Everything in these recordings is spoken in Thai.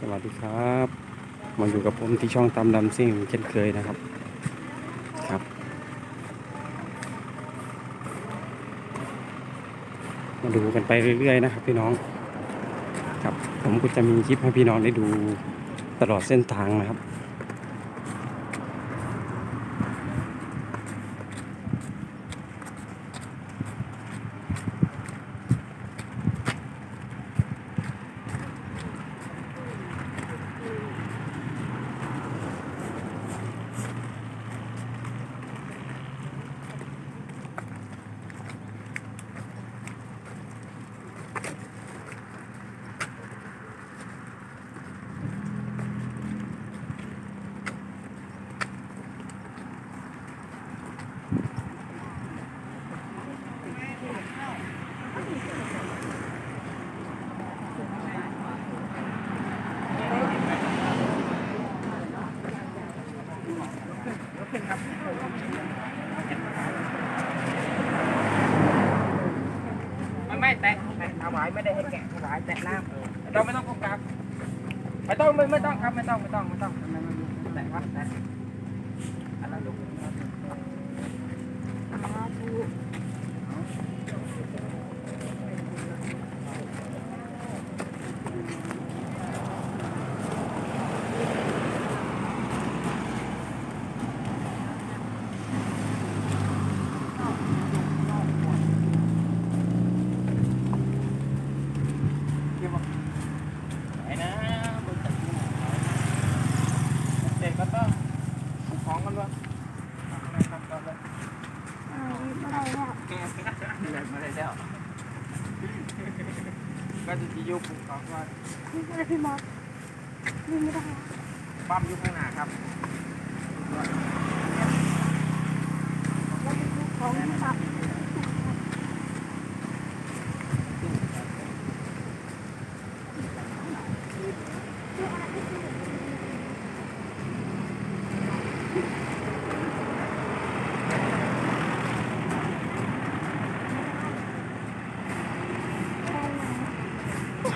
สวัสดีครับ มาอยู่กับผมที่ช่องตามดำซิ่งเช่นเคยนะครับครับ มาดูกันไปเรื่อยๆนะครับพี่น้องครับผมก็จะมีคลิปให้พี่น้องได้ดูตลอดเส้นทางนะครับ ไม่ไม่แตะแตะถวายไม่ได้ให้แกะถวายแตะน้ำไม่ต้องไม่ต้องก้มกราบไม่ต้องไม่ไม่ต้องครับไม่ต้องไม่ต้องไม่ต้องไม่ไม่ไม่แตะวัดแตะอันนั้นลูกไหนนะบนตึกเด็กก็ต้องของกันวะไม่ทำกันเลยแกเดินมาได้แล้วก็จะที่ยุบของว่า นี่อะไรพี่มอสนี่ไม่ได้ปั๊มยุบข้างหน้าครับเราเป็นลูกของสัตว์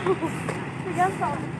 คื อยั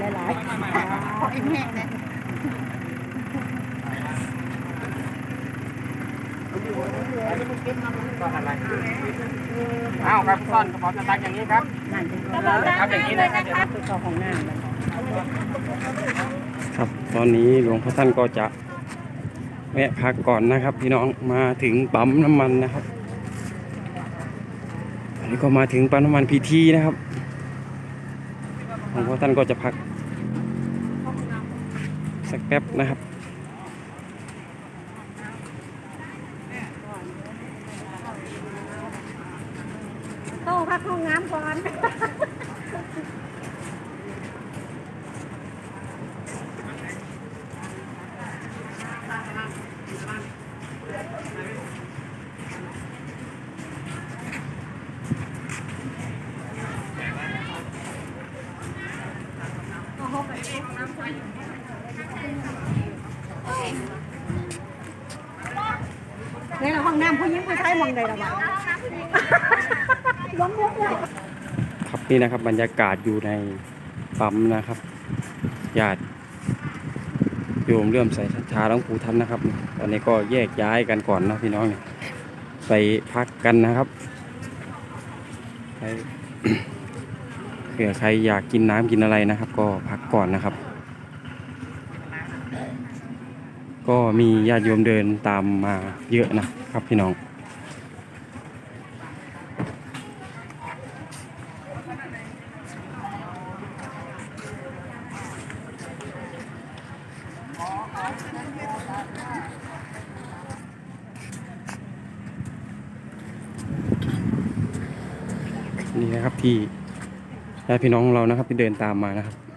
หลายๆขออิ่มแห้งนะซ่อนอะไรอ้าวครับซ่อนกระเป๋าสตางค์อย่างนี้ครับนั่นเป็นครับอย่างนี้เลยนะครับคือของของหน้านครับตอนนี้หลวงพ่อท่านก็จะแวะพักก่อนนะครับ พี่น้องมาถึงปั๊มน้ำมันนะครับ อันนี้ก็มาถึงปั๊มน้ำมันพีทีนะครับ หลวงพ่อท่านก็จะพัก สักแป๊บนะครับ โต้พักห้องน้ำก่อน ยังไปใช้มองใดละบ้างล้มเยอะเลยครับนี่นะครับบรรยากาศอยู่ในปั๊มนะครับญาติโยมเลื่อมใส่ศรัทธาหลวงปู่ท่านนะครับ ตอนนี้ก็แยกย้ายกันก่อนนะพี่น้องเนี่ยไปพักกันนะครับเผื่อใครอยากกินน้ำกินอะไรนะครับ ก็พักก่อนนะครับ ก็มีญาติโยมเดินตามมาเยอะนะครับพี่น้องนี่นะครับที่ญาติพี่น้องของเรานะครับที่เดินตามมานะครับ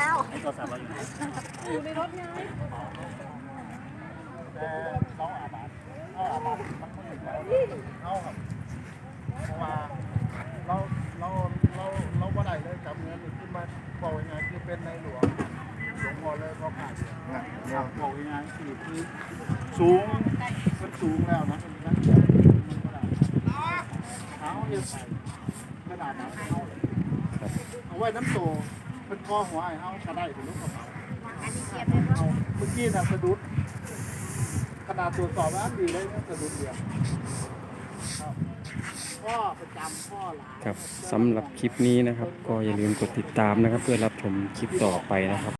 ท้าทอยู่ไหนอยู่ในรถไงแล้วเอาบานน้องอาบานมันครับเพราะว่าเราเราเราเราบ่ได้เลยกับเงินนี่คือมาบอกยังไงคือเป็นในหลวงหลวงพ่อเลยพ่อขาดครับบอกยังไงคือคือสูงมันสูงแล้วนะมันนั่งเขียนมันก็ได้เอาเยอียไปกระดาษน้ำเอาเอาไว้น้ำโต เป็นคอหัวไอ้เอาก็ได้ถึงลูกกระเป๋าเอาเมื่อกี้น่ะสะดุดขนาดตรวจสอบแล้วดีเลยนะสะดุดเดียวพ่อประจำพ่อหลาน ครับสำหรับคลิปนี้นะครับ ก็อย่าลืมกดติดตามนะครับ เพื่อรับชมคลิปต่อไปนะครับ